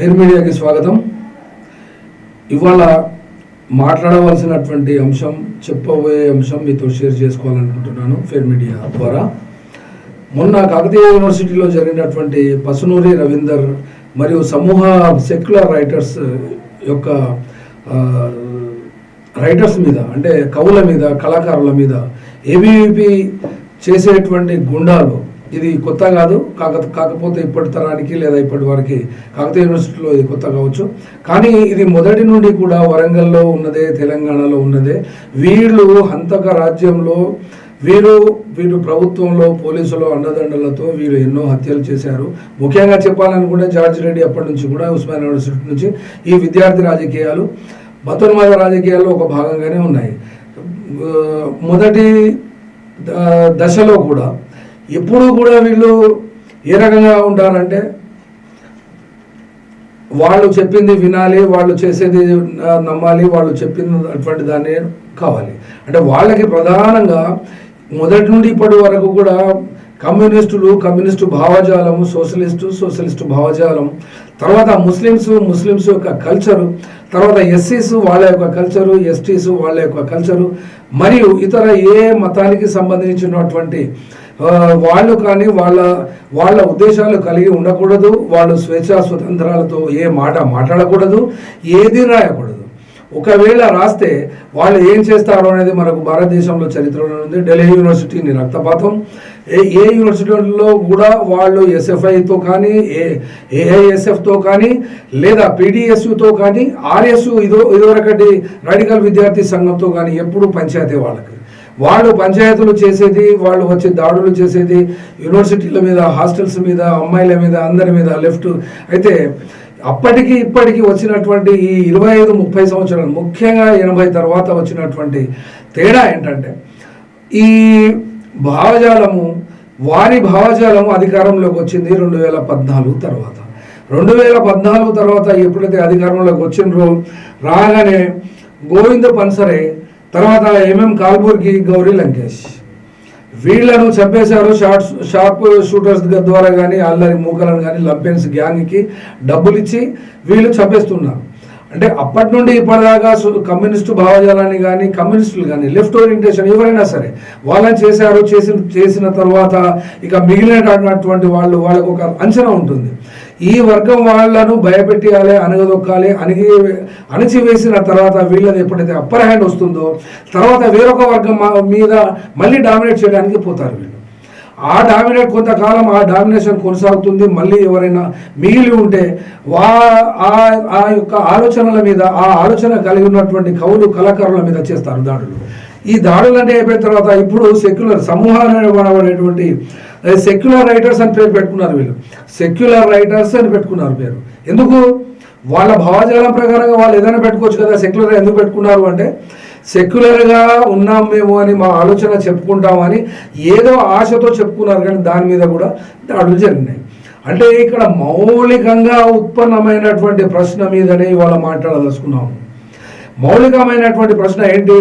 Fair మీడియాకి స్వాగతం. ఇవాళ మాట్లాడవలసినటువంటి అంశం చెప్పబోయే అంశం మీతో షేర్ చేసుకోవాలనుకుంటున్నాను ఫెయిర్ మీడియా ద్వారా. మొన్న కాకతీయ యూనివర్సిటీలో జరిగినటువంటి పసునూరి రవీందర్ మరియు సమూహ సెక్యులర్ రైటర్స్ యొక్క రైటర్స్ మీద అంటే కవుల మీద కళాకారుల మీద ఏబీవీపీ చేసేటువంటి గుండాలు ఇది కొత్త కాదు. కాక కాకపోతే ఇప్పటి తరానికి లేదా ఇప్పటి వారికి కాకతీయ యూనివర్సిటీలో ఇది కొత్త కావచ్చు. కానీ ఇది మొదటి నుండి కూడా వరంగల్లో ఉన్నదే తెలంగాణలో ఉన్నదే. వీళ్ళు హంతక రాజ్యంలో వీరు వీరు ప్రభుత్వంలో పోలీసులు అండదండలతో వీరు ఎన్నో హత్యలు చేశారు. ముఖ్యంగా చెప్పాలనుకుంటే జార్జ్ రెడ్డి అప్పటి నుంచి కూడా ఉస్మాన్ యూనివర్సిటీ నుంచి ఈ విద్యార్థి రాజకీయాలు మతోన్మాద రాజకీయాల్లో ఒక భాగంగానే ఉన్నాయి. మొదటి దశలో కూడా ఎప్పుడు కూడా వీళ్ళు ఏ రకంగా ఉంటారంటే వాళ్ళు చెప్పింది వినాలి వాళ్ళు చేసేది నమ్మాలి వాళ్ళు చెప్పింది అటువంటి దాన్ని కావాలి. అంటే వాళ్ళకి ప్రధానంగా మొదటి నుండి ఇప్పటి వరకు కూడా కమ్యూనిస్టులు కమ్యూనిస్టు భావజాలము సోషలిస్టు సోషలిస్టు భావజాలం తర్వాత ముస్లిమ్స్ ముస్లిమ్స్ యొక్క కల్చరు తర్వాత ఎస్సీస్ వాళ్ళ యొక్క కల్చరు ఎస్టీస్ వాళ్ళ యొక్క కల్చరు మరియు ఇతర ఏ మతానికి సంబంధించినటువంటి వాళ్ళు కానీ వాళ్ళ వాళ్ళ ఉద్దేశాలు కలిగి ఉండకూడదు వాళ్ళు స్వేచ్ఛా స్వతంత్రాలతో ఏ మాట మాట్లాడకూడదు ఏది రాయకూడదు. ఒకవేళ రాస్తే వాళ్ళు ఏం చేస్తారో అనేది మనకు భారతదేశంలో చరిత్రలో ఉంది. ఢిల్లీ యూనివర్సిటీని రక్తపాతం. ఏ ఏ యూనివర్సిటీలో కూడా వాళ్ళు ఎస్ఎఫ్ఐతో కానీ ఏ ఏఐఎస్ఎఫ్తో కానీ లేదా పీడిఎస్యుతో కానీ ఆర్ఎస్యు ఇదో ఇదివరకటి రాడికల్ విద్యార్థి సంఘంతో కానీ ఎప్పుడు పంచాయతీ వాళ్ళకి. వాళ్ళు పంచాయతీలు చేసేది వాళ్ళు వచ్చి దాడులు చేసేది యూనివర్సిటీల మీద హాస్టల్స్ మీద అమ్మాయిల మీద అందరి మీద లెఫ్ట్. అయితే అప్పటికి ఇప్పటికి వచ్చినటువంటి ఈ ఇరవై ఐదు ముప్పై సంవత్సరాలు ముఖ్యంగా ఎనభై తర్వాత వచ్చినటువంటి తేడా ఏంటంటే ఈ భావజాలము వారి భావజాలము అధికారంలోకి వచ్చింది రెండు వేల పద్నాలుగు తర్వాత. రెండు వేల పద్నాలుగు తర్వాత ఎప్పుడైతే అధికారంలోకి వచ్చిండ్రో రాగానే గోవింద పన్సరే తర్వాత ఎంఎం కాల్పూర్కి గౌరీ లంకేష్? వీళ్ళను చంపేశారు షార్ట్ షార్ప్ షూటర్స్ ద్వారా కానీ అల్లరి మూకలను కానీ లంపెన్స్ గ్యాంగ్కి డబ్బులు ఇచ్చి వీళ్ళు చంపేస్తున్నారు. అంటే అప్పటి నుండి ఇప్పటిదాకా కమ్యూనిస్టు భావజాలాన్ని కానీ కమ్యూనిస్టులు కానీ లెఫ్ట్ ఓరియంటేషన్ ఎవరైనా సరే వాళ్ళని చేశారు చేసిన చేసిన తర్వాత ఇక మిగిలినటువంటి వాళ్ళు వాళ్ళకు ఒక అంచనా ఉంటుంది. ఈ వర్గం వాళ్ళను భయపెట్టాలి అనగదొక్కాలి అణిగి అణిచివేసిన తర్వాత వీళ్ళది ఎప్పుడైతే అప్పర్ హ్యాండ్ వస్తుందో తర్వాత వేరొక వర్గం మా- మీద మళ్ళీ డామినేట్ చేయడానికి పోతారు వీళ్ళు. ఆ డామినేట్ కొంతకాలం ఆ డామినేషన్ కొనసాగుతుంది మళ్ళీ ఎవరైనా మిగిలి ఉంటే వా ఆ ఆ యొక్క ఆలోచనల మీద ఆ ఆలోచన కలిగి ఉన్నటువంటి కవులు కళాకారుల మీద చేస్తారు దాడులు. ఈ దాడులు అంటే అయిపోయిన తర్వాత ఇప్పుడు సెక్యులర్ సమూహాలనేటువంటి సెక్యులర్ రైటర్స్ అని పేరు పెట్టుకున్నారు వీళ్ళు. సెక్యులర్ రైటర్స్ అని పెట్టుకున్నారు పేరు. ఎందుకు? వాళ్ళ భావజాలం ప్రకారంగా వాళ్ళు ఏదైనా పెట్టుకోవచ్చు కదా సెక్యులర్ ఎందుకు పెట్టుకున్నారు అంటే సెక్యులర్గా ఉన్నాం మేము అని మా ఆలోచన చెప్పుకుంటామని ఏదో ఆశతో చెప్పుకున్నారు కానీ దాని మీద కూడా దాడులు జరిగినాయి. అంటే ఇక్కడ మౌలికంగా ఉత్పన్నమైనటువంటి ప్రశ్న మీదనే ఇవాళ మాట్లాడదలుచుకున్నాము. మౌలికమైనటువంటి ప్రశ్న ఏంటి?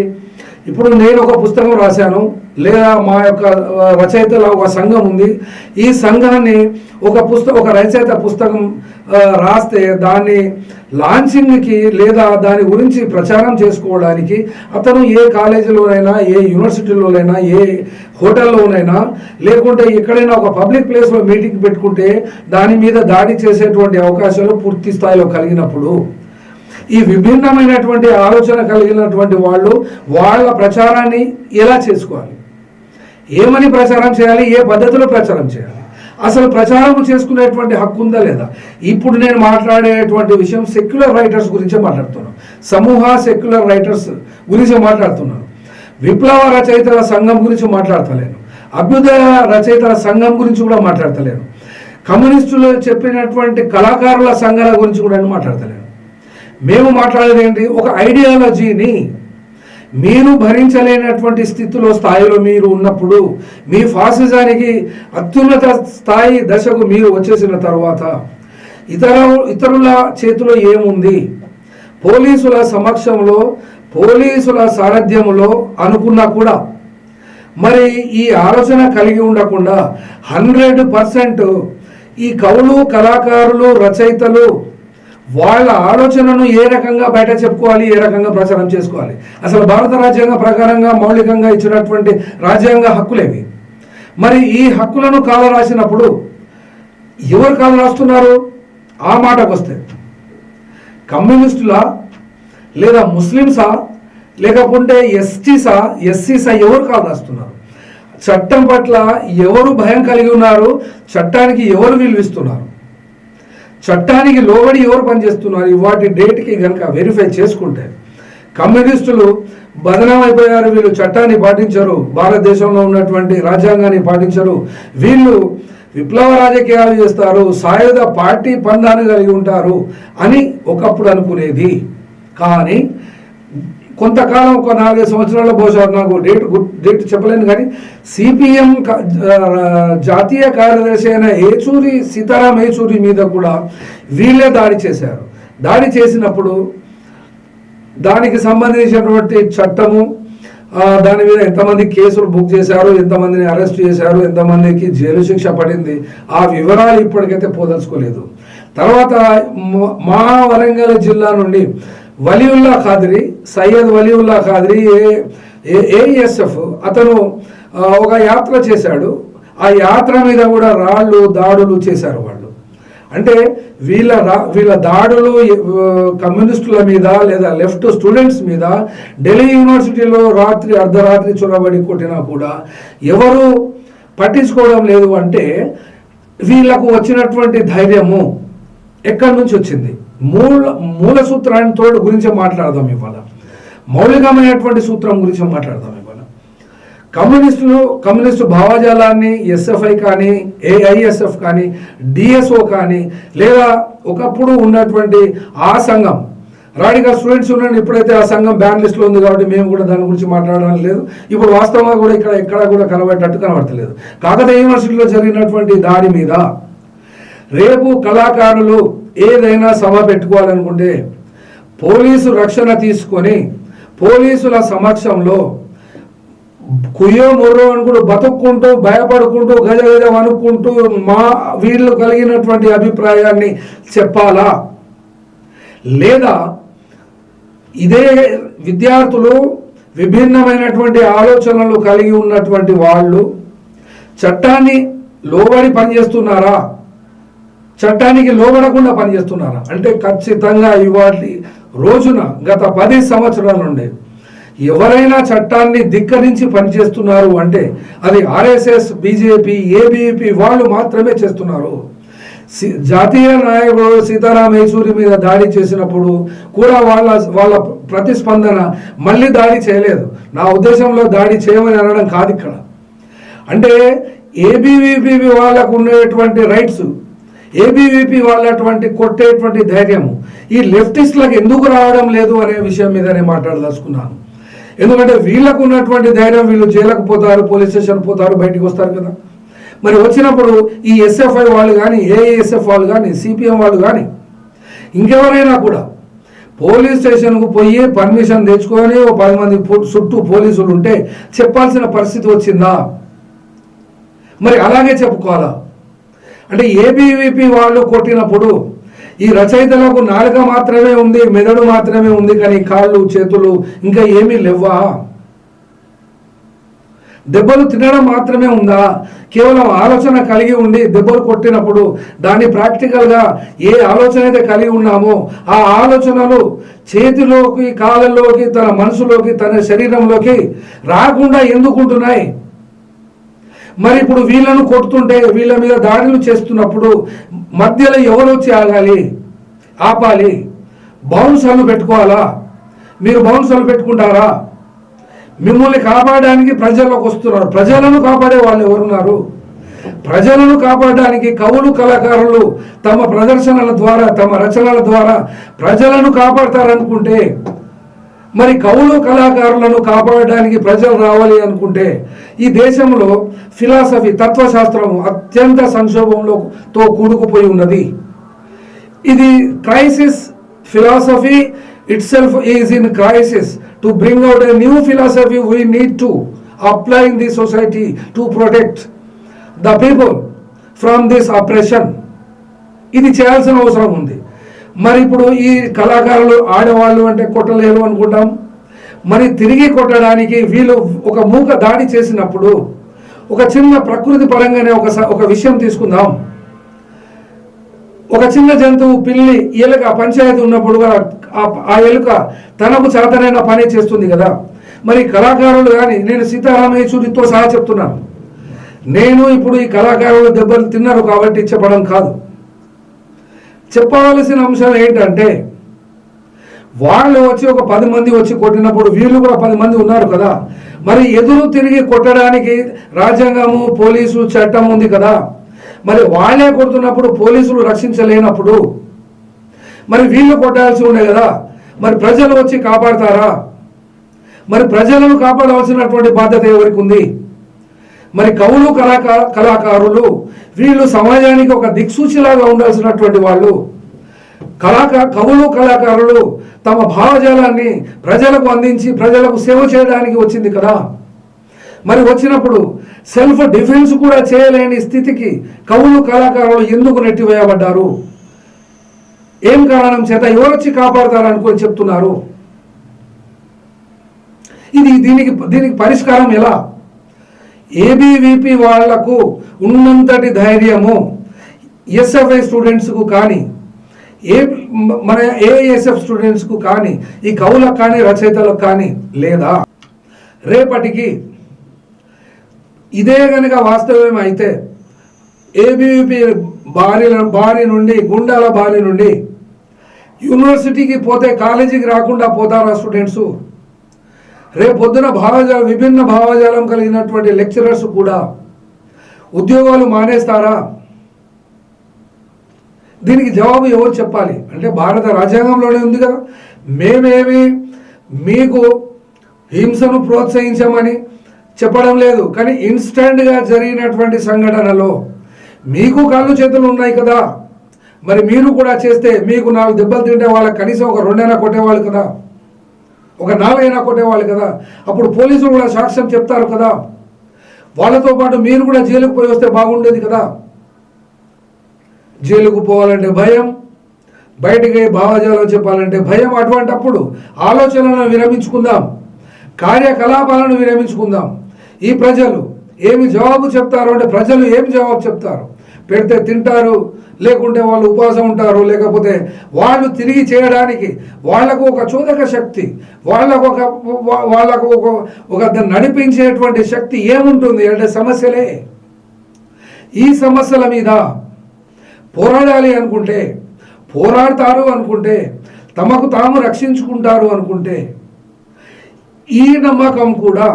ఇప్పుడు నేను ఒక పుస్తకం రాశాను లేదా మా యొక్క రచయితల ఒక సంఘం ఉంది. ఈ సంఘాన్ని ఒక పుస్తకం ఒక రచయిత పుస్తకం రాస్తే దాన్ని లాంచింగ్కి లేదా దాని గురించి ప్రచారం చేసుకోవడానికి అతను ఏ కాలేజీలోనైనా ఏ యూనివర్సిటీలోనైనా ఏ హోటల్లోనైనా లేకుంటే ఎక్కడైనా ఒక పబ్లిక్ ప్లేస్లో మీటింగ్ పెట్టుకుంటే దాని మీద దాడి చేసేటువంటి అవకాశాలు పూర్తి స్థాయిలో కలిగినప్పుడు ఈ విభిన్నమైనటువంటి ఆలోచన కలిగినటువంటి వాళ్ళు వాళ్ళ ప్రచారాన్ని ఎలా చేసుకోవాలి? ఏమని ప్రచారం చేయాలి? ఏ పద్ధతిలో ప్రచారం చేయాలి? అసలు ప్రచారం చేసుకునేటువంటి హక్కు ఉందా లేదా? ఇప్పుడు నేను మాట్లాడేటువంటి విషయం సెక్యులర్ రైటర్స్ గురించే మాట్లాడుతున్నాను. సమూహ సెక్యులర్ రైటర్స్ గురించి మాట్లాడుతున్నాను. విప్లవ రచయితల సంఘం గురించి మాట్లాడతలేను. అభ్యుదయ రచయితల సంఘం గురించి కూడా మాట్లాడతలేను. కమ్యూనిస్టులు చెప్పినటువంటి కళాకారుల సంఘాల గురించి కూడా నేను మాట్లాడతలేను. మేము మాట్లాడేది ఏంటి? ఒక ఐడియాలజీని మీరు భరించలేనటువంటి స్థితిలో స్థాయిలో మీరు ఉన్నప్పుడు మీ ఫాసిజానికి అత్యున్నత స్థాయి దశకు మీరు వచ్చేసిన తర్వాత ఇతర ఇతరుల చేతిలో ఏముంది? పోలీసుల సమక్షంలో పోలీసుల సారథ్యంలో అనుకున్నా కూడా. మరి ఈ ఆలోచన కలిగి ఉండకుండా హండ్రెడ్ పర్సెంట్ ఈ కవులు కళాకారులు రచయితలు వాళ్ళ ఆలోచనను ఏ రకంగా బయట చెప్పుకోవాలి ఏ రకంగా ప్రచారం చేసుకోవాలి? అసలు భారత రాజ్యాంగ ప్రకారంగా మౌలికంగా ఇచ్చినటువంటి రాజ్యాంగ హక్కులేవి? మరి ఈ హక్కులను కాల రాసినప్పుడు ఎవరు కాల రాస్తున్నారు? ఆ మాటకు వస్తే కమ్యూనిస్టులా లేదా ముస్లిమ్సా? లేకపోతే ఎస్టీసా? ఎస్సీసా ఎవరు కాల రాస్తున్నారు? చట్టం పట్ల ఎవరు భయం కలిగి ఉన్నారు? చట్టానికి ఎవరు విలువిస్తున్నారు? చట్టానికి లోబడి ఎవరు పనిచేస్తున్నారు? వాటి డేట్కి కనుక వెరిఫై చేసుకుంటే కమ్యూనిస్టులు బదనం అయిపోయారు వీళ్ళు చట్టాన్ని పాటించరు భారతదేశంలో ఉన్నటువంటి రాజ్యాంగాన్ని పాటించరు వీళ్ళు విప్లవ రాజకీయాలు చేస్తారు సాయుధ పార్టీ పందాన్ని కలిగి ఉంటారు అని ఒకప్పుడు అనుకునేది. కానీ కొంతకాలం ఒక నాలుగైదు సంవత్సరాల బహుశా నాకు డేట్ డేట్ చెప్పలేను కానీ సిపిఎం జాతీయ కార్యదర్శి అయిన ఏచూరి సీతారాం ఏచూరి మీద కూడా వీళ్ళే దాడి చేశారు. దాడి చేసినప్పుడు దానికి సంబంధించినటువంటి చట్టము దాని మీద ఎంతమంది కేసులు బుక్ చేశారు ఎంతమందిని అరెస్ట్ చేశారు ఎంతమందికి జైలు శిక్ష పడింది ఆ వివరాలు ఇప్పటికైతే పోదలుచుకోలేదు. తర్వాత మా వరంగల్ జిల్లా నుండి వలీవుల్లా ఖాద్రి సయ్యద్ వలీవుల్లా ఖాద్రి ఏ ఏఎస్ఎఫ్ అతను ఒక యాత్ర చేశాడు. ఆ యాత్ర మీద కూడా రాళ్ళు దాడులు చేశారు వాళ్ళు. అంటే వీళ్ళ రా వీళ్ళ దాడులు కమ్యూనిస్టుల మీద లేదా లెఫ్ట్ స్టూడెంట్స్ మీద ఢిల్లీ యూనివర్సిటీలో రాత్రి అర్ధరాత్రి చొరబడి కొట్టినా కూడా ఎవరు పట్టించుకోవడం లేదు అంటే వీళ్ళకు వచ్చినటువంటి ధైర్యము ఎక్కడి నుంచి వచ్చింది? మూల మూల సూత్రాన్ని తోడు గురించి మాట్లాడదాం ఇవాళ. మౌలికమైనటువంటి సూత్రం గురించి మాట్లాడదాం ఇవాళ. కమ్యూనిస్టులు కమ్యూనిస్టు భావజాలాన్ని ఎస్ఎఫ్ఐ కానీ ఏఐఎస్ఎఫ్ కానీ డిఎస్ఓ కానీ లేదా ఒకప్పుడు ఉన్నటువంటి ఆ సంఘం. రాడికల్ స్టూడెంట్స్ ఉన్నాను ఇప్పుడైతే ఆ సంఘం బ్యాన్ లిస్ట్లో ఉంది కాబట్టి మేము కూడా దాని గురించి మాట్లాడడం లేదు. ఇప్పుడు వాస్తవంగా కూడా ఇక్కడ ఎక్కడ కూడా కనబడేటట్టు కనబడతలేదు. కాకతీయ యూనివర్సిటీలో జరిగినటువంటి దాడి మీద రేపు కళాకారులు ఏదైనా సభ పెట్టుకోవాలనుకుంటే పోలీసు రక్షణ తీసుకొని పోలీసుల సమక్షంలో కుయ్యో ముర్రో అనుకుంటూ బతుక్కుంటూ భయపడుకుంటూ గజ గజ అనుకుంటూ మా వీళ్ళు కలిగినటువంటి అభిప్రాయాన్ని చెప్పాలా? లేదా ఇదే విద్యార్థులు విభిన్నమైనటువంటి ఆలోచనలు కలిగి ఉన్నటువంటి వాళ్ళు చట్టాన్ని లోబడి పనిచేస్తున్నారా? చట్టానికి లోబడకుండా పనిచేస్తున్నారా? అంటే ఖచ్చితంగా ఇవాటి రోజున గత పది సంవత్సరాల నుండి ఎవరైనా చట్టాన్ని ధిక్కరించి పనిచేస్తున్నారు అంటే అది ఆర్ఎస్ఎస్ బీజేపీ ఏబీపీ వాళ్ళు మాత్రమే చేస్తున్నారు. సి- జాతీయ నాయకుడు సీతారాం యేచూరి మీద దాడి చేసినప్పుడు కూడా వాళ్ళ వాళ్ళ ప్రతిస్పందన మళ్ళీ దాడి చేయలేదు. నా ఉద్దేశంలో దాడి చేయమని అనడం కాదు ఇక్కడ. అంటే ఏబీవీపీ వాళ్ళకు ఉండేటువంటి రైట్స్ ఏబీవీపీ వాళ్ళటువంటి కొట్టేటువంటి ధైర్యము. ఈ లెఫ్టిస్ట్లకు ఎందుకు రావడం లేదు అనే విషయం మీద నేను మాట్లాడదలుచుకున్నాను. ఎందుకంటే వీళ్ళకు ఉన్నటువంటి ధైర్యం వీళ్ళు జైలకు పోతారు పోలీస్ స్టేషన్ పోతారు బయటికి వస్తారు కదా. మరి వచ్చినప్పుడు ఈ ఎస్ఎఫ్ఐ వాళ్ళు కానీ ఏఎస్ఎఫ్ వాళ్ళు కానీ సిపిఎం వాళ్ళు కానీ ఇంకెవరైనా కూడా పోలీస్ స్టేషన్కు పోయి పర్మిషన్ తెచ్చుకొని ఓ పది మంది చుట్టూ పోలీసులు ఉంటే చెప్పాల్సిన పరిస్థితి వచ్చిందా? మరి అలాగే చెప్పుకోవాలా? అంటే ఏబీవీపీ వాళ్ళు కొట్టినప్పుడు ఈ రచయితలకు నాలుక మాత్రమే ఉంది మెదడు మాత్రమే ఉంది కానీ కాళ్ళు చేతులు ఇంకా ఏమీ లేవా దెబ్బలు తినడం మాత్రమే ఉందా? కేవలం ఆలోచన కలిగి ఉండి దెబ్బలు కొట్టినప్పుడు దాన్ని ప్రాక్టికల్గా ఏ ఆలోచన అయితే కలిగి ఉన్నామో ఆ ఆలోచనలు చేతిలోకి కాళ్ళలోకి తన మనసులోకి తన శరీరంలోకి రాకుండా ఎందుకుంటున్నాయి? మరి ఇప్పుడు వీళ్ళను కొడుతుంటే వీళ్ళ మీద దాడులు చేస్తున్నప్పుడు మధ్యలో ఎవరు వచ్చి ఆగాలి? ఆపాలి. బౌన్సర్లు పెట్టుకోవాలా? మీరు బౌన్సర్లు పెట్టుకుంటారా? మిమ్మల్ని కాపాడడానికి ప్రజల్లోకి వస్తున్నారు. ప్రజలను కాపాడే వాళ్ళు ఎవరున్నారు? ప్రజలను కాపాడడానికి కవులు కళాకారులు తమ ప్రదర్శనల ద్వారా తమ రచనల ద్వారా ప్రజలను కాపాడతారనుకుంటే మరి కవులు కళాకారులను కాపాడడానికి ప్రజలు రావాలి అనుకుంటే ఈ దేశంలో ఫిలాసఫీ తత్వశాస్త్రం అత్యంత సంక్షోభంలో తో కూడుకుపోయి ఉన్నది. ఇది crisis philosophy itself is in crisis. To bring out a new philosophy we need to apply in the society to protect the people from this oppression ఇది చేయాల్సిన అవసరం ఉంది. మరి ఇప్పుడు ఈ కళాకారులు ఆడవాళ్ళు అంటే కొట్టలేరు అనుకుంటాం. మరి తిరిగి కొట్టడానికి వీళ్ళు ఒక మూక దాడి చేసినప్పుడు ఒక చిన్న ప్రకృతి పరంగానే ఒక స- ఒక విషయం తీసుకుందాం. ఒక చిన్న జంతువు పిల్లి ఎలుక పంచాయతీ ఉన్నప్పుడు ఆ- ఆ ఎలుక తనకు చేతనైన పని చేస్తుంది కదా. మరి కళాకారులు కానీ నేను సీతారామేశ్వరితో సహా చెప్తున్నాను. నేను ఇప్పుడు ఈ కళాకారులు దెబ్బలు తిన్నారు కాబట్టి చెప్పడం కాదు. చెప్పవలసిన అంశాలు ఏంటంటే వాళ్ళు వచ్చి ఒక పది మంది వచ్చి కొట్టినప్పుడు వీళ్ళు కూడా పది మంది ఉన్నారు కదా. మరి ఎదురు తిరిగి కొట్టడానికి రాజ్యాంగము పోలీసు చట్టం ఉంది కదా. మరి వాళ్ళే కొడుతున్నప్పుడు పోలీసులు రక్షించలేనప్పుడు మరి వీళ్ళు కొట్టాల్సి ఉండే కదా. మరి ప్రజలు వచ్చి కాపాడతారా? మరి ప్రజలను కాపాడవలసినటువంటి బాధ్యత ఎవరికి ఉంది? మరి కవులు కళాకా కళాకారులు వీళ్ళు సమాజానికి ఒక దిక్సూచిలాగా ఉండాల్సినటువంటి వాళ్ళు. కళాకా కవులు కళాకారులు తమ భావజాలాన్ని ప్రజలకు అందించి ప్రజలకు సేవ చేయడానికి వచ్చింది కదా. మరి వచ్చినప్పుడు సెల్ఫ్ డిఫెన్స్ కూడా చేయలేని స్థితికి కవులు కళాకారులు ఎందుకు నెట్టివేయబడ్డారు? ఏం కారణం చేత ఎవరొచ్చి కాపాడతారనుకుని చెప్తున్నారు? ఇది దీనికి దీనికి పరిష్కారం ఎలా? ఏబీవీపీ వాళ్ళకు ఉన్నంతటి ధైర్యము ఎస్ఎఫ్ఐ స్టూడెంట్స్కు కానీ ఏ మన ఏఎస్ఎఫ్ స్టూడెంట్స్కు కానీ ఈ కవులకు కానీ రచయితలకు కానీ లేదా? రేపటికి ఇదే కనుక వాస్తవం అయితే ఏబీవీపీ బారి బారి నుండి గుండాల బారి నుండి యూనివర్సిటీకి పోతే కాలేజీకి రాకుండా పోతారా స్టూడెంట్స్ రేపు పొద్దున భావజాలం విభిన్న భావజాలం కలిగినటువంటి లెక్చరర్స్ కూడా ఉద్యోగాలు మానేస్తారా? దీనికి జవాబు ఎవరు చెప్పాలి? అంటే భారత రాజ్యాంగంలోనే ఉంది కదా. మేమేమి మీకు హింసను ప్రోత్సహించమని చెప్పడం లేదు. కానీ ఇన్స్టెంట్గా జరిగినటువంటి సంఘటనలో మీకు కాళ్ళు చేతులు ఉన్నాయి కదా. మరి మీరు కూడా చేస్తే మీకు నాలుగు దెబ్బలు తింటే వాళ్ళకి కనీసం ఒక రెండైనా కొట్టేవాళ్ళు కదా. ఒక నాలుగైనా కొట్టేవాళ్ళు కదా. అప్పుడు పోలీసులు కూడా సాక్ష్యం చెప్తారు కదా. వాళ్ళతో పాటు మీరు కూడా జైలుకు పోయి వస్తే బాగుండేది కదా. జైలుకు పోవాలంటే భయం బయటికి భావజాలం చెప్పాలంటే భయం. అటువంటప్పుడు ఆలోచనలను విరమించుకుందాం కార్యకలాపాలను విరమించుకుందాం. ఈ ప్రజలు ఏమి జవాబు చెప్తారు అంటే ప్రజలు ఏమి జవాబు చెప్తారు? పెడితే తింటారు లేకుంటే వాళ్ళు ఉపవాసం ఉంటారు లేకపోతే వాళ్ళు తిరిగి చేయడానికి వాళ్ళకు ఒక చోదక శక్తి వాళ్ళకు ఒక వాళ్ళకు ఒక ఒక నడిపించేటువంటి శక్తి ఏముంటుంది? అంటే సమస్యలే. ఈ సమస్యల మీద పోరాడాలి అనుకుంటే పోరాడతారు అనుకుంటే తమకు తాము రక్షించుకుంటారు అనుకుంటే ఈ నమ్మకం కూడా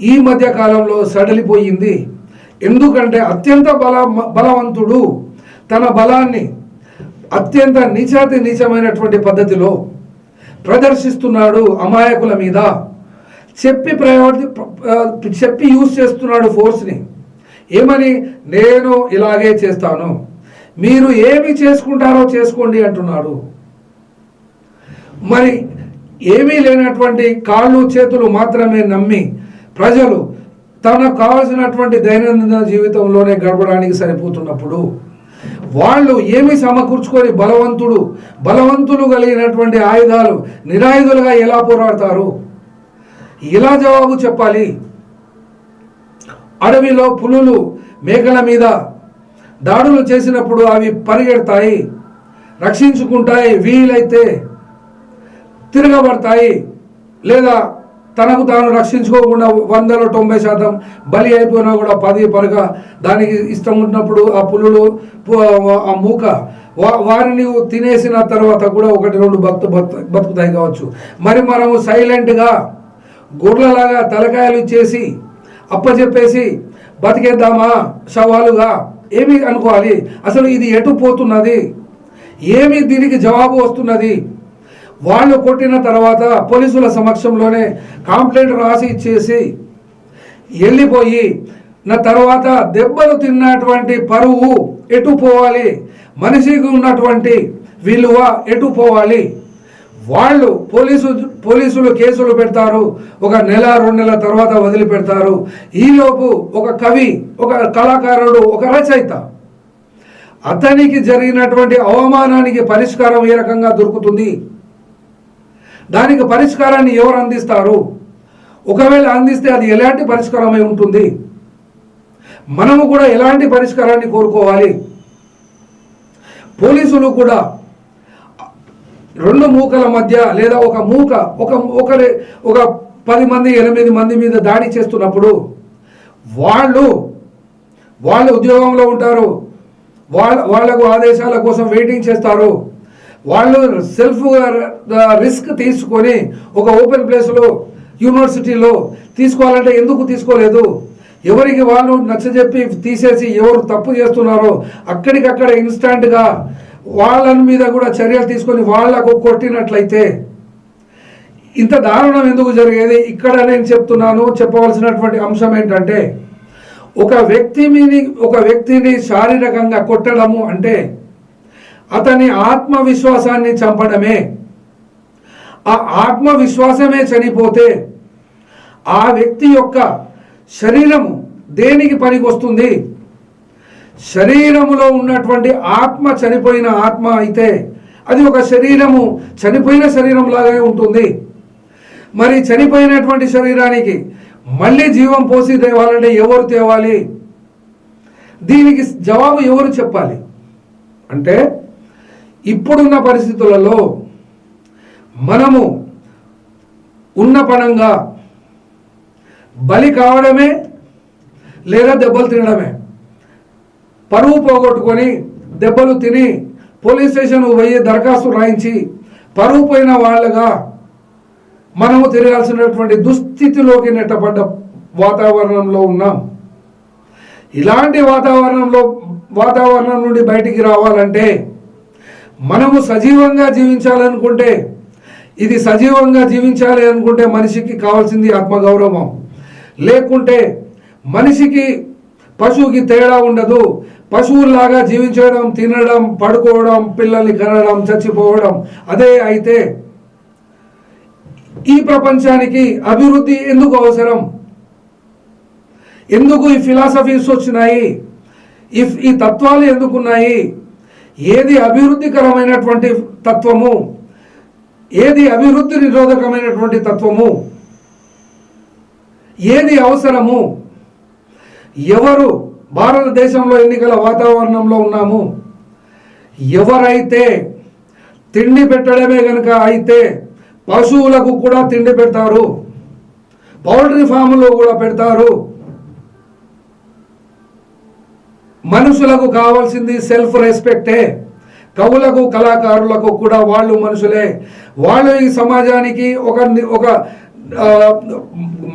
ఈ మధ్య కాలంలో సడలిపోయింది. ఎందుకంటే అత్యంత బల బలవంతుడు తన బలాన్ని అత్యంత నీచాతి నీచమైనటువంటి పద్ధతిలో ప్రదర్శిస్తున్నాడు అమాయకుల మీద. చెప్పి ప్రయోజ చెప్పి యూజ్ చేస్తున్నాడు ఫోర్స్ని. ఏమని? నేను ఇలాగే చేస్తాను. మీరు ఏమి చేసుకుంటారో చేసుకోండి అంటున్నాడు. మరి ఏమీ లేనటువంటి కాళ్ళు చేతులు మాత్రమే నమ్మి ప్రజలు తనకు కావలసినటువంటి దైనందిన జీవితంలోనే గడపడానికి సరిపోతున్నప్పుడు వాళ్ళు ఏమి సమకూర్చుకొని బలవంతుడు బలవంతులు కలిగినటువంటి ఆయుధాలు నిరాయుధులుగా ఎలా పోరాడతారు? ఎలా జవాబు చెప్పాలి. అడవిలో పులులు మేకల మీద దాడులు చేసినప్పుడు అవి పరిగెడతాయి రక్షించుకుంటాయి వీలైతే తిరగబడతాయి లేదా తనకు తాను రక్షించుకోకుండా వందలో తొంభై శాతం బలి అయిపోయినా కూడా పది పరగా దానికి ఇష్టం ఉన్నప్పుడు ఆ పులులు ఆ మూక వా- వారిని తినేసిన తర్వాత కూడా ఒకటి రెండు భక్తు బతు బతుకుతాయి కావచ్చు. మరి మనము సైలెంట్గా గొర్రెలాగా తలకాయలు చేసి అప్పచెప్పేసి బతికేద్దామా సవాలుగా? ఏమి అనుకోవాలి? అసలు ఇది ఎటు పోతున్నది? ఏమి దీనికి జవాబు వస్తున్నది? వాళ్ళు కొట్టిన తర్వాత పోలీసుల సమక్షంలోనే కంప్లైంట్ రాసి ఇచ్చేసి వెళ్ళిపోయి నా తర్వాత దెబ్బలు తిన్నటువంటి పరువు ఎటు పోవాలి? మనిషికి ఉన్నటువంటి విలువ ఎటు పోవాలి? వాళ్ళు పోలీసు పోలీసులు కేసులు పెడతారు ఒక నెల రెండు నెలల తర్వాత వదిలిపెడతారు. ఈలోపు ఒక కవి ఒక కళాకారుడు ఒక రచయిత అతనికి జరిగినటువంటి అవమానానికి పరిష్కారం ఏ రకంగా దొరుకుతుంది? దానికి పరిష్కారాన్ని ఎవరు అందిస్తారు? ఒకవేళ అందిస్తే అది ఎలాంటి పరిష్కారమై ఉంటుంది? మనము కూడా ఎలాంటి పరిష్కారాన్ని కోరుకోవాలి? పోలీసులు కూడా రెండు మూకల మధ్య లేదా ఒక మూక ఒక ఒకరి ఒక పది మంది ఎనిమిది మంది మీద దాడి చేస్తున్నప్పుడు వాళ్ళు వాళ్ళు ఉద్యోగంలో ఉంటారు. వాళ్ళ వాళ్ళకు ఆదేశాల కోసం వెయిటింగ్ చేస్తారు. వాళ్ళు సెల్ఫ్ రిస్క్ తీసుకొని ఒక ఓపెన్ ప్లేస్లో యూనివర్సిటీలో తీసుకోవాలంటే ఎందుకు తీసుకోలేదు? ఎవరికి వాళ్ళు నచ్చజెప్పి తీసేసి ఎవరు తప్పు చేస్తున్నారో అక్కడికక్కడ ఇన్స్టాంట్గా వాళ్ళ మీద కూడా చర్యలు తీసుకొని వాళ్ళకు కొట్టినట్లయితే ఇంత దారుణం ఎందుకు జరిగేది? ఇక్కడ నేను చెప్తున్నాను చెప్పవలసినటువంటి అంశం ఏంటంటే ఒక వ్యక్తి మీది ఒక వ్యక్తిని శారీరకంగా కొట్టడము అంటే అతని ఆత్మవిశ్వాసాన్ని చంపడమే. ఆ ఆత్మవిశ్వాసమే చనిపోతే ఆ వ్యక్తి యొక్క శరీరము దేనికి పనికొస్తుంది? శరీరములో ఉన్నటువంటి ఆత్మ చనిపోయిన ఆత్మ అయితే అది ఒక శరీరము చనిపోయిన శరీరం లాగానే ఉంటుంది. మరి చనిపోయినటువంటి శరీరానికి మళ్ళీ జీవం పోసి తేవాలంటే ఎవరు తేవాలి? దీనికి జవాబు ఎవరు చెప్పాలి? అంటే ఇప్పుడున్న పరిస్థితులలో మనము ఉన్న పణంగా బలి కావడమే లేదా దెబ్బలు తినడమే. పరువు పోగొట్టుకొని దెబ్బలు తిని పోలీస్ స్టేషన్ పోయి దరఖాస్తు రాయించి పరువు పోయిన వాళ్ళగా మనము తిరగాల్సినటువంటి దుస్థితిలోకి నెట్టబడ్డ వాతావరణంలో ఉన్నాం. ఇలాంటి వాతావరణంలో వాతావరణం నుండి బయటికి రావాలంటే మనము సజీవంగా జీవించాలనుకుంటే ఇది సజీవంగా జీవించాలి అనుకుంటే మనిషికి కావాల్సింది ఆత్మగౌరవం. లేకుంటే మనిషికి పశువుకి తేడా ఉండదు. పశువుల్లాగా జీవించడం తినడం పడుకోవడం పిల్లల్ని కనడం చచ్చిపోవడం అదే అయితే ఈ ప్రపంచానికి అభివృద్ధి ఎందుకు అవసరం? ఎందుకు ఈ ఫిలాసఫీస్ వచ్చినాయి? ఈ ఈ తత్వాలు ఎందుకున్నాయి? ఏది అభివృద్ధికరమైనటువంటి తత్వము? ఏది అభివృద్ధి నిరోధకమైనటువంటి తత్వము? ఏది అవసరము? ఎవరు భారతదేశంలో ఎన్నికల వాతావరణంలో ఉన్నాము? ఎవరైతే తిండి పెట్టడమే కనుక అయితే పశువులకు కూడా తిండి పెడతారు. పౌల్ట్రీ ఫామ్లో కూడా పెడతారు. మనుషులకు కావాల్సింది సెల్ఫ్ రెస్పెక్టే కవులకు కళాకారులకు కూడా వాళ్ళు మనుషులే. వాళ్ళు ఈ సమాజానికి ఒక ఒక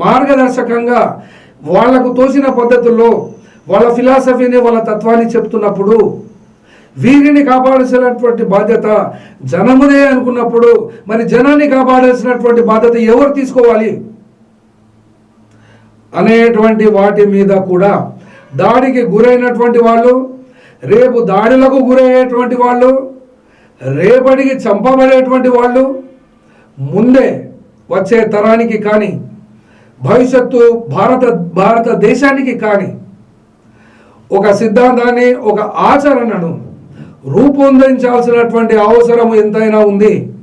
మార్గదర్శకంగా వాళ్ళకు తోసిన పద్ధతుల్లో వాళ్ళ ఫిలాసఫీని వాళ్ళ తత్వాన్ని చెప్తున్నప్పుడు వీరిని కాపాడాల్సినటువంటి బాధ్యత జనముదే అనుకున్నప్పుడు మరి జనాన్ని కాపాడాల్సినటువంటి బాధ్యత ఎవరు తీసుకోవాలి? అనేటువంటి వాటి మీద కూడా దాడికి గురైనటువంటి వాళ్ళు రేపు దాడులకు గురయ్యేటువంటి వాళ్ళు రేపటికి చంపబడేటువంటి వాళ్ళు ముందే వచ్చే తరానికి కానీ భవిష్యత్తు భారత భారతదేశానికి కానీ ఒక సిద్ధాంతాన్ని ఒక ఆచరణను రూపొందించాల్సినటువంటి అవసరం ఎంతైనా ఉంది.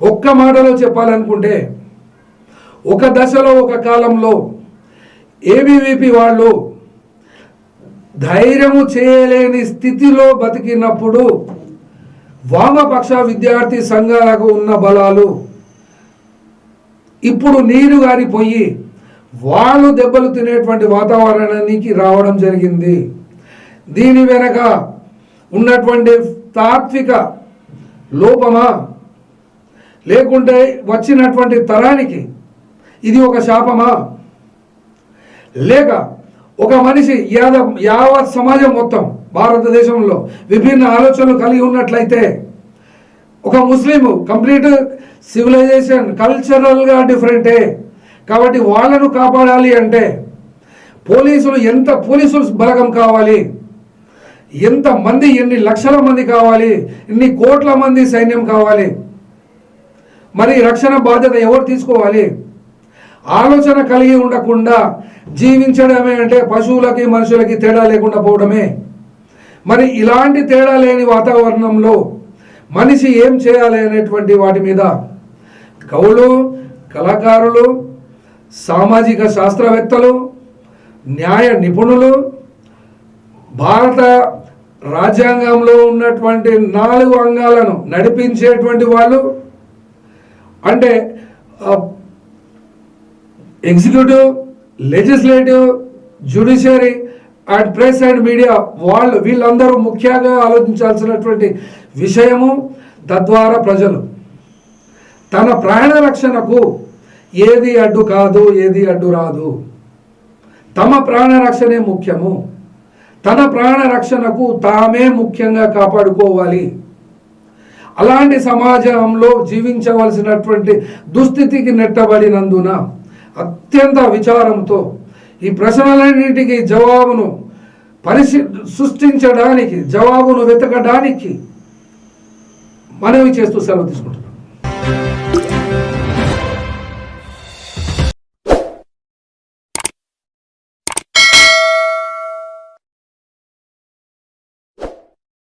ఒక్క మాటలో చెప్పాలనుకుంటే ఒక దశలో ఒక కాలంలో ఏబీవీపీ వాళ్ళు ధైర్యము చేయలేని స్థితిలో బతికినప్పుడు వామపక్ష విద్యార్థి సంఘాలకు ఉన్న బలాలు ఇప్పుడు నీరు గారిపోయి వాళ్ళు దెబ్బలు తినేటువంటి వాతావరణానికి రావడం జరిగింది. దీని వెనక ఉన్నటువంటి తాత్విక లోపమా? లేకుంటే వచ్చినటువంటి తరానికి ఇది ఒక శాపమా? లేక ఒక మనిషి యాద యావత్ సమాజం మొత్తం భారతదేశంలో విభిన్న ఆలోచనలు కలిగి ఉన్నట్లయితే ఒక ముస్లిం కంప్లీట్ సివిలైజేషన్ కల్చరల్గా డిఫరెంటే. కాబట్టి వాళ్ళను కాపాడాలి అంటే పోలీసులు ఎంత పోలీసులు బలగం కావాలి? ఎంత మంది ఎన్ని లక్షల మంది కావాలి? ఎన్ని కోట్ల మంది సైన్యం కావాలి? మరి రక్షణ బాధ్యత ఎవరు తీసుకోవాలి? ఆలోచన కలిగి ఉండకుండా జీవించడమే అంటే పశువులకి మనుషులకి తేడా లేకుండా పోవడమే. మరి ఇలాంటి తేడా లేని వాతావరణంలో మనిషి ఏం చేయాలి అనేటువంటి వాటి మీద కవులు కళాకారులు సామాజిక శాస్త్రవేత్తలు న్యాయ నిపుణులు భారత రాజ్యాంగంలో ఉన్నటువంటి నాలుగు అంగాలను నడిపించేటువంటి వాళ్ళు అంటే executive legislative judiciary and press and media వాళ్ళు వీళ్ళందరూ ముఖ్యంగా ఆలోచించాల్సినటువంటి విషయము తద్వారా ప్రజలు తన ప్రాణ రక్షణకు ఏది అడ్డు కాదు ఏది అడ్డు రాదు. తమ ప్రాణ రక్షణే ముఖ్యము. తన ప్రాణ రక్షణకు తామే ముఖ్యంగా కాపాడుకోవాలి. అలాంటి సమాజంలో జీవించవలసినటువంటి దుస్థితికి నెట్టబడినందున అత్యంత విచారంతో ఈ ప్రశ్నలన్నింటికి జవాబును పరిశీ సృష్టించడానికి జవాబును వెతకడానికి మనవి చేస్తూ సెలవు తీసుకుంటున్నాం.